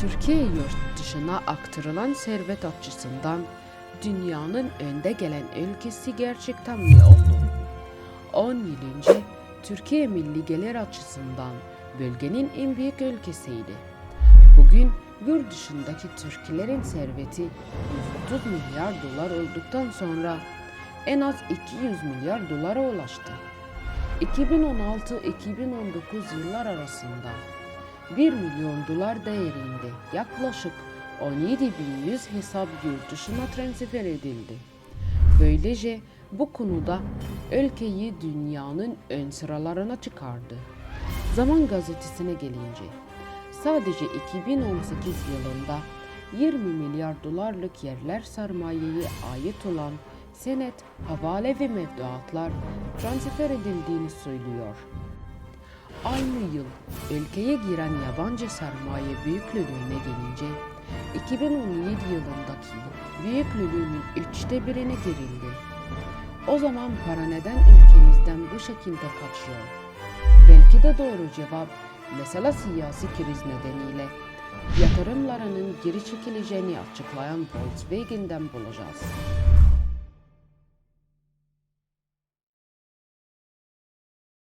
Türkiye yurt dışına aktarılan servet açısından dünyanın önde gelen ülkesi gerçekten mi oldu? 10 yıl önce Türkiye milli gelir açısından bölgenin en büyük ülkesiydi. Bugün yurt dışındaki Türklerin serveti 130 milyar dolar olduktan sonra en az 200 milyar dolara ulaştı. 2016-2019 yıllar arasında 1 milyon dolar değerinde yaklaşık 17.100 hesap yurt dışına transfer edildi. Böylece bu konuda ülkeyi dünyanın ön sıralarına çıkardı. Zaman gazetesine gelince sadece 2018 yılında 20 milyar dolarlık yerler sermayeye ait olan senet, havale ve mevduatlar transfer edildiğini söylüyor. Aynı yıl ülkeye giren yabancı sermaye büyüklüğüne gelince 2017 yılındaki büyüklüğünün üçte birine girildi. O zaman para neden ülkemizden bu şekilde kaçıyor? Belki de doğru cevap mesela siyasi kriz nedeniyle yatırımlarının geri çekileceğini açıklayan Volkswagen'den bulacağız.